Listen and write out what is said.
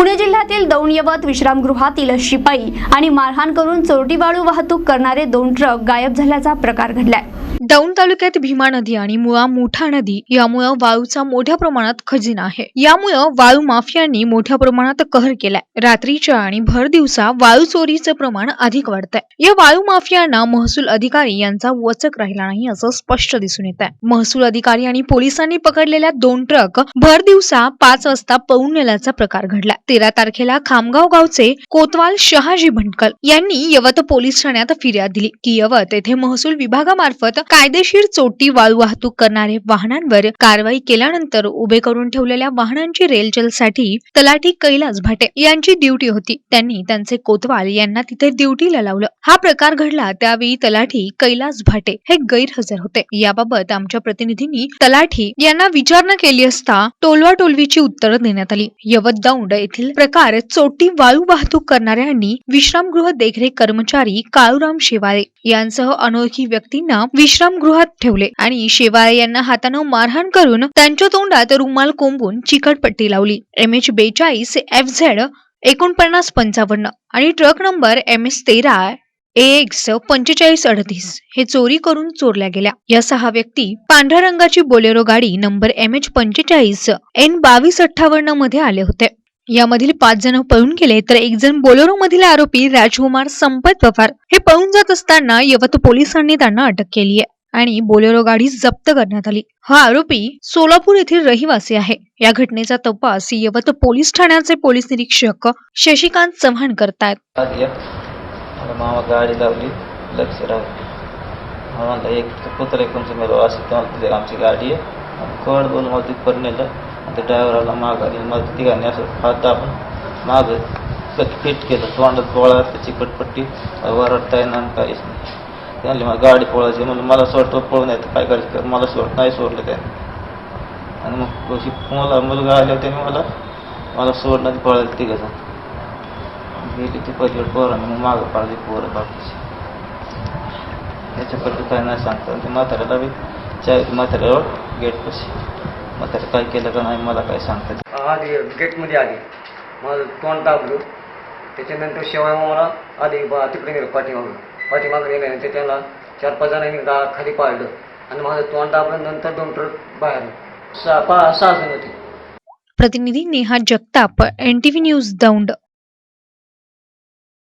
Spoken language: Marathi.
पुणे जिल्ह्यातील दौंड विश्रामगृहातील शिपाई आणि मारहाण करून चोरटी वाळू वाहतूक करणारे दोन ट्रक गायब झाल्याचा प्रकार घडलाय. दौंड तालुक्यात भीमा नदी आणि मुळा मुठा नदी यामुळं वाळूचा मोठ्या प्रमाणात खजिना आहे. यामुळे वाळू माफियांनी मोठ्या प्रमाणात कहर केलाय. रात्रीच्या आणि भर दिवसा वाळू चोरीचं प्रमाण अधिक वाढतंय. या वाळू माफियांना महसूल अधिकारी यांचा वचक राहिला नाही असं स्पष्ट दिसून येत आहे महसूल अधिकारी आणि पोलिसांनी पकडलेल्या दोन ट्रक भर दिवसा पाच वाजता पळून नेल्याचा प्रकार घडला तेरा तारखेला खामगाव गावचे कोतवाल शहाजी भंडकल यांनी यवत पोलीस ठाण्यात फिर्याद दिली. की यवत येथे महसूल विभागामार्फत कायदेशीर चोटी वाळू वाहतूक करणारे वाहनांवर कारवाई केल्यानंतर उभे करून ठेवलेल्या वाहनांची रेलचलसाठी तलाठी कैलास भाटे यांची ड्युटी होती. त्यांनी त्यांचे कोतवाल यांना तिथे ड्युटीला लावलं. हा प्रकार घडला त्यावेळी तलाठी कैलास भाटे हे गैरहजर होते. याबाबत आमच्या प्रतिनिधींनी तलाठी यांना विचारणा केली असता टोलवा टोलवीची उत्तरं देण्यात आली. यवत दौंड येथील प्रकार चोटी वाळू वाहतूक करणाऱ्यांनी विश्रामगृह देखरेख कर्मचारी काळूराम शेवाळे यांसह अनोळखी व्यक्तींना विश्रामगृहात ठेवले आणि शेवाळे यांना हातानं मारहाण करून त्यांच्या तोंडात रुमाल कोंबून चिकटपट्टी लावली. एम एच बेचाळीस एफ झेड एकोणपन्नास पंचावन्न आणि ट्रक नंबर एम एस तेरा एक्स पंचेचाळीस अडतीस हे चोरी करून चोरल्या गेल्या. या सहा व्यक्ती पांढऱ्या रंगाची बोलेरो गाडी नंबर एम एच पंचेचाळीस एन बावीस अठ्ठावन्नमध्ये आले होते. यामधील पाच जण पळून गेले तर एक जण बोलेरो मधील आरोपी राजकुमार संपत पवार. हे पळून जात असताना यवत पोलिसांनी त्यांना अटक केली आहे आणि बोलेरो गाडी जप्त करण्यात आली. हा आरोपी सोलापूर येथील रहिवासी आहे. या घटनेचा तपास यवत पोलीस ठाण्याचे पोलीस निरीक्षक शशिकांत चव्हाण करतायत. मामा गाडी लावली लक्ष राहू एक कुत्र कोणचं असं आमची गाडी आहे. कळ बोलून मला तिथपर्यंत नेलं त्या ड्रायव्हरला माग आली मग तिघांनी असं हात दाबून माग फिट केलं. तोंडात गोळा त्याची पटपट्टी वरडता येणार काहीच नाही. त्यांनी मग गाडी पळायची म्हणून मला सोडतो पळून येतं काय करायचं? मला सोड नाही सोडलं त्याने. आणि मग अशी मला मुलगा आल्या त्याने मला मला सोडणं पळायला तिघं गेली ती पहिली पोरांनी. मग मागं पाळली पोरं बाकीची. याच्यापट्टी काय नाही सांगता ते म्हाताऱ्याला बी चाय म्हाताऱ्यावर गेट पशी म्हाताऱ्या काय केलं का नाही मला काय सांगता आधी गेटमध्ये आली. माझं तोंड दाबलो. त्याच्यानंतर शेवाय मला आधी बा तिकडे गेलो पाठीमागं. पाठीमागं गेल्यानंतर त्याला चार पाच जणांनी गा खाली पाडलं. आणि माझं तोंड दाबलं नंतर दोन ट्रक बाहेर. सहा पा सहा जण होते. प्रतिनिधी नेहा जगताप एनटीव्ही न्यूज दौंड.